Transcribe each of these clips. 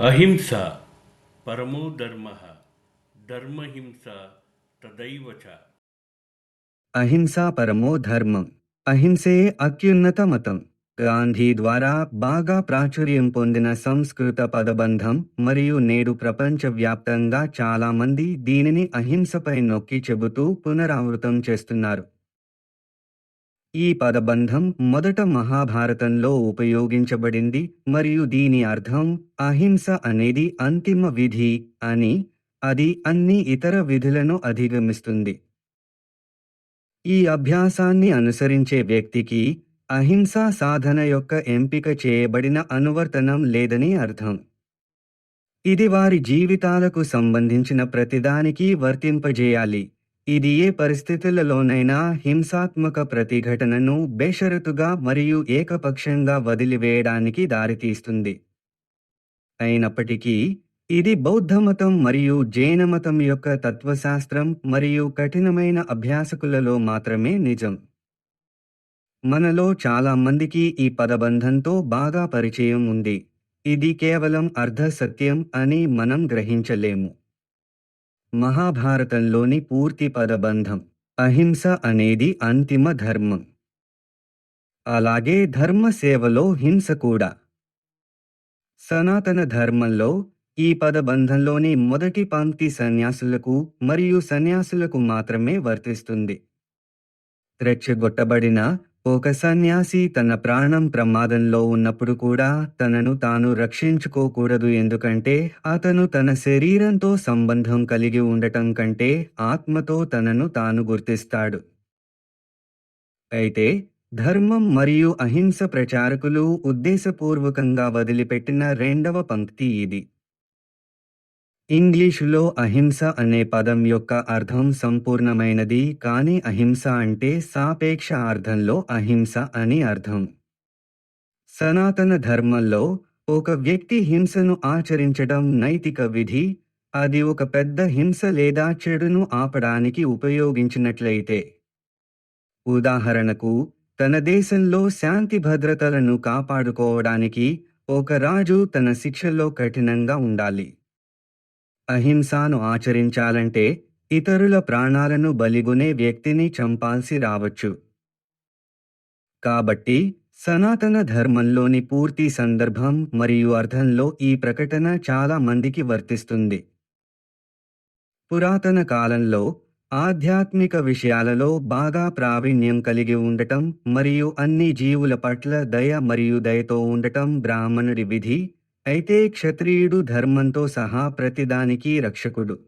అహింస పరమో ధర్మ ధర్మహింస తదైవ అహింసా పరమో ధర్మం అహింసే అత్యున్నత మతం. గాంధీ ద్వారా బాగా ప్రాచుర్యం పొందిన సంస్కృత పదబంధం మరియు నేడు ప్రపంచవ్యాప్తంగా చాలామంది దీనిని అహింసపై నొక్కి చెబుతూ పునరావృతం చేస్తున్నారు. ఈ పదబంధం మొదట మహాభారతంలో ఉపయోగించబడింది మరియు దీని అర్థం అహింస అనేది అంతిమ విధి అని అది అన్ని ఇతర విధులను అధిగమిస్తుంది. ఈ అభ్యాసాన్ని అనుసరించే వ్యక్తికి అహింసా సాధన యొక్క ఎంపిక చేయబడిన అనువర్తనం లేదని అర్థం. ఇది వారి జీవితాలకు సంబంధించిన ప్రతిదానికి వర్తింపజేయాలి. ఇది ఏ పరిస్థితులలోనైనా హింసాత్మక ప్రతిఘటనను బేషరతుగా మరియు ఏకపక్షంగా వదిలివేయడానికి దారితీస్తుంది. అయినప్పటికీ ఇది బౌద్ధమతం మరియు జైనమతం యొక్క తత్వశాస్త్రం మరియు కఠినమైన అభ్యాసకులలో మాత్రమే నిజం. మనలో చాలా మందికి ఈ పదబంధంతో బాగా పరిచయం ఉంది. ఇది కేవలం అర్ధ సత్యం అని మనం గ్రహించలేము. మహాభారతంలోని పూర్తి పదబంధం అహింస అనేది అంతిమ ధర్మం. అలాగే ధర్మ సేవలో హింస కూడా. సనాతన ధర్మంలో ఈ పదబంధంలోని మొదటి పంక్తి సన్యాసులకు మరియు సన్యాసులకు మాత్రమే వర్తిస్తుంది. రెచ్చగొట్టబడిన ఒక సన్యాసి తన ప్రాణం ప్రమాదంలో ఉన్నప్పుడు కూడా తనను తాను రక్షించుకోకూడదు ఎందుకంటే అతను తన శరీరంతో సంబంధం కలిగి ఉండటం కంటే ఆత్మతో తనను తాను గుర్తిస్తాడు. అయితే ధర్మం మరియు అహింస ప్రచారకులు ఉద్దేశపూర్వకంగా వదిలిపెట్టిన రెండవ పంక్తి ఇది. ఇంగ్లీషులో అహింస అనే పదం యొక్క అర్థం సంపూర్ణమైనది కానీ అహింస అంటే సాపేక్ష అర్థంలో అహింస అని అర్థం. సనాతన ధర్మంలో ఒక వ్యక్తి హింసను ఆచరించడం నైతిక విధి అది ఒక పెద్ద హింస లేదా చెడును ఆపడానికి ఉపయోగించినట్లయితే. ఉదాహరణకు తన దేశంలో శాంతి భద్రతలను కాపాడుకోవడానికి ఒక రాజు తన శిక్షలో కఠినంగా ఉండాలి. అహింసను ఆచరించాలంటే ఇతరుల ప్రాణాలను బలిగొనే వ్యక్తిని చంపాల్సి రావచ్చు. కాబట్టి సనాతన ధర్మంలోని పూర్తి సందర్భం మరియు అర్థంలో ఈ ప్రకటన చాలా మందికి వర్తిస్తుంది. పురాతన కాలంలో ఆధ్యాత్మిక విషయాలలో బాగా ప్రావీణ్యం కలిగి ఉండటం మరియు అన్ని జీవుల పట్ల దయ మరియు దయతో ఉండటం బ్రాహ్మణుడి విధి అయితే క్షత్రియుడు ధర్మంతో సహా ప్రతిదానికి రక్షకుడు.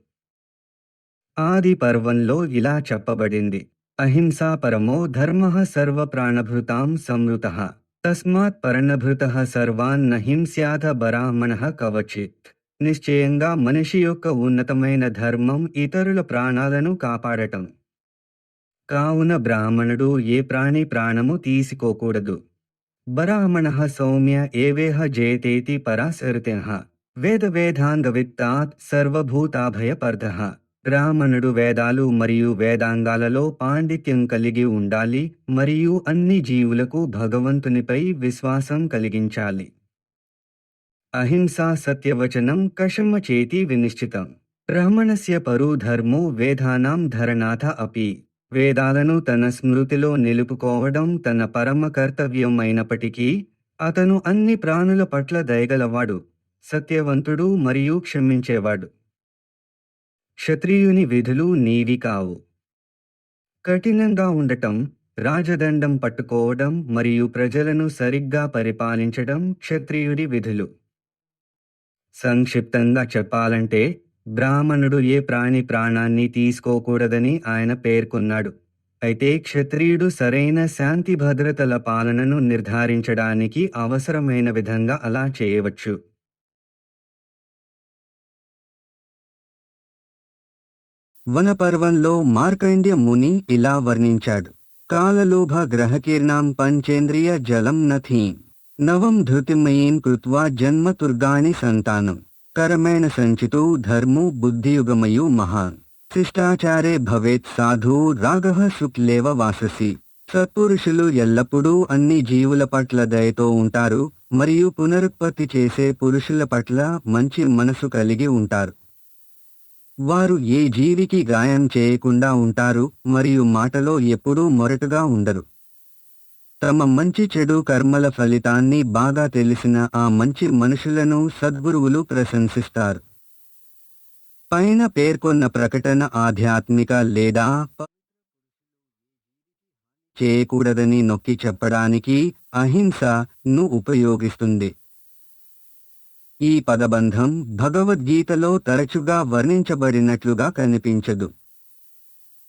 ఆది పర్వంలో ఇలా చెప్పబడింది. అహింసా పరమో ధర్మ సర్వ ప్రాణభృతాం సంవృత. తస్మాత్ పరణభృత సర్వాన్ నహింస్యాథ బ్రాహ్మణ కవచిత్. నిశ్చయంగా మనిషి యొక్క ఉన్నతమైన ధర్మం ఇతరుల ప్రాణాలను కాపాడటం. కావున బ్రాహ్మణుడు ఏ ప్రాణి ప్రాణము తీసుకోకూడదు. బ్రాహ్మణ సౌమ్య ఏవేహ జయతేతి పరాశరిత్యః వేద వేదాంగవిత్తాత్ సర్వభూతాభయపర్ధ బ్రాహ్మణుడు వేదాలు మరియు వేదాంగాలలో పాండిత్యం కలిగి ఉండాలి మరియు అన్ని జీవులకు భగవంతునిపై విశ్వాసం కలిగించాలి అహింసా సత్యవచనం కషమ చేతి వినిశ్చితం బ్రాహ్మణస్య పరు ధర్మో వేదానాం ధరణాథ అపి వేదాలను తన స్మృతిలో నిలుపుకోవడం తన పరమ కర్తవ్యం అయినప్పటికీ అతను అన్ని ప్రాణుల పట్ల దయగలవాడు సత్యవంతుడు మరియు క్షమించేవాడు. క్షత్రియుని విధులు నీవి కావు. కఠినంగా ఉండటం రాజదండం పట్టుకోవడం మరియు ప్రజలను సరిగ్గా పరిపాలించడం క్షత్రియుడి విధులు. సంక్షిప్తంగా చెప్పాలంటే బ్రాహ్మణుడు ఏ ప్రాణి ప్రాణాన్ని తీసుకోకూడదని ఆయన పేర్కొన్నాడు. అయితే క్షత్రియుడు సరైన శాంతి భద్రతల పాలనను నిర్ధారించడానికి అవసరమైన విధంగా అలా చేయవచ్చు. వనపర్వంలో మార్కండ్య ముని ఇలా వర్ణించాడు. కాలలోభ గ్రహకీర్ణాం పంచేంద్రియ జలం నథీం. నవం ధృతిమయీం కృత్వా జన్మతుర్గాని సంతానం. కరమైన సంచితో ధర్మో బుద్ధియుగమయో మహాన్ శిష్టాచారే భవేత్ సాధు రాగ శుక్లేవ వాససి. సత్పురుషులు ఎల్లప్పుడూ అన్ని జీవుల పట్ల దయతో ఉంటారు మరియు పునరుత్పత్తి చేసే పురుషుల పట్ల మంచి మనసు కలిగి ఉంటారు. వారు ఏ జీవికి గాయం చేయకుండా ఉంటారు మరియు మాటలో ఎప్పుడూ మొరటుగా ఉండరు. తమ మంచి చెడు కర్మల ఫలితాన్ని బాగా తెలిసిన ఆ మంచి మనుషులను సద్గురువులు ప్రశంసిస్తారు. పైన పేర్కొన్న ప్రకటన ఆధ్యాత్మిక లేదా చేయకూడదని నొక్కి చెప్పడానికి అహింస ను ఉపయోగిస్తుంది. ఈ పదబంధం భగవద్గీతలో తరచుగా వర్ణించబడినట్లుగా కనిపించదు.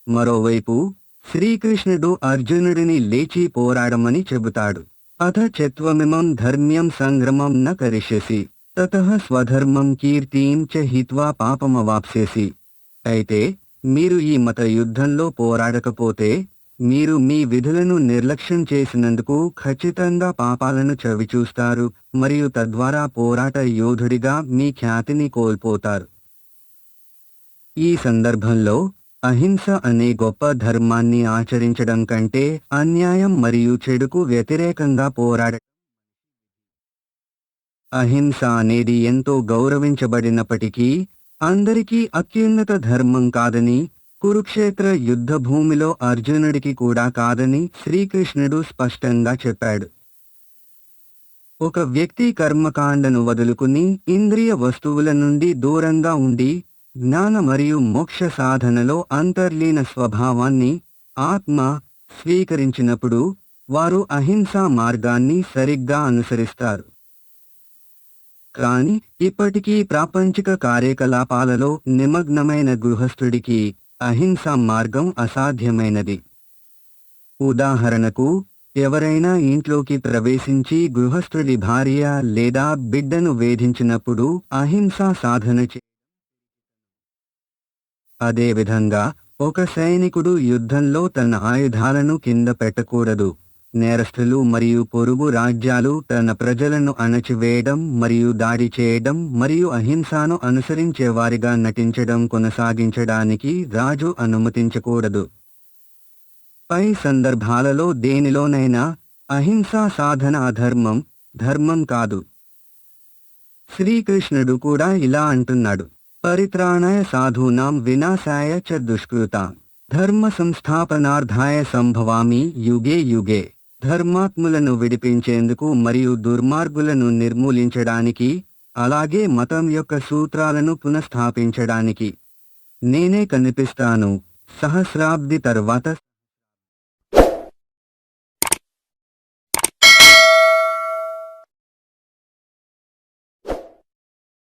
మరోవైపు శ్రీకృష్ణుడు అర్జునుడిని లేచి పోరాడమని చెబుతాడు. అథ చత్వమిమం ధర్మ్యం సంగ్రమం న కరిష్యసి. తత స్వధర్మం కీర్తిం చ హిత్వా పాపమవాప్సేసి అయితే మీరు ఈ మత యుద్ధంలో పోరాడకపోతే మీరు మీ విధులను నిర్లక్ష్యం చేసినందుకు ఖచ్చితంగా పాపాలను చవిచూస్తారు మరియు తద్వారా పోరాట యోధుడిగా మీ ఖ్యాతిని కోల్పోతారు. ఈ సందర్భంలో అహింస అనే గొప్ప ధర్మాన్ని ఆచరించడం కంటే అన్యాయం మరియు చెడుకు వ్యతిరేకంగా పోరాడ అహింస అనేది ఎంతో గౌరవించబడినప్పటికీ అందరికీ అత్యున్నత ధర్మం కాదని కురుక్షేత్ర యుద్ధ భూమిలో అర్జునుడికి కూడా కాదని శ్రీకృష్ణుడు స్పష్టంగా చెప్పాడు. ఒక వ్యక్తి కర్మకాండను వదులుకుని ఇంద్రియ వస్తువుల నుండి దూరంగా ఉండి జ్ఞాన మరియు మోక్ష సాధనలో అంతర్లీన స్వభావాన్ని ఆత్మ స్వీకరించినప్పుడు వారు అహింసా మార్గాన్ని సరిగ్గా అనుసరిస్తారు. కాని ఇప్పటికీ ప్రాపంచిక కార్యకలాపాలలో నిమగ్నమైన గృహస్థుడికి అహింసా మార్గం అసాధ్యమైనది. ఉదాహరణకు ఎవరైనా ఇంట్లోకి ప్రవేశించి గృహస్థుడి భార్య లేదా బిడ్డను వేధించినప్పుడు అహింసా సాధన చే అదేవిధంగా ఒక సైనికుడు యుద్ధంలో తన ఆయుధాలను కింద పెట్టకూడదు. నేరస్తులు మరియు పొరుగు రాజ్యాలు తన ప్రజలను అణచివేయడం మరియు దాడి చేయడం మరియు అహింసను అనుసరించేవారిగా నటించడం కొనసాగించడానికి రాజు అనుమతించకూడదు. పై సందర్భాలలో దేనిలోనైనా అహింసా సాధన అధర్మం ధర్మం కాదు. శ్రీకృష్ణుడు కూడా ఇలా అంటున్నాడు. పరిత్రాణాయ సాధూనాం వినాశాయ చ దుష్కృతాం ధర్మ సంస్థాపనార్థాయ సంభవామి యుగే యుగే ధర్మాత్ములను విడిపించేందుకు మరియు దుర్మార్గులను నిర్మూలించడానికి అలాగే మతం యొక్క సూత్రాలను పునఃస్థాపించడానికి. నేనే కనిపిస్తాను సహస్రాబ్ది తర్వాత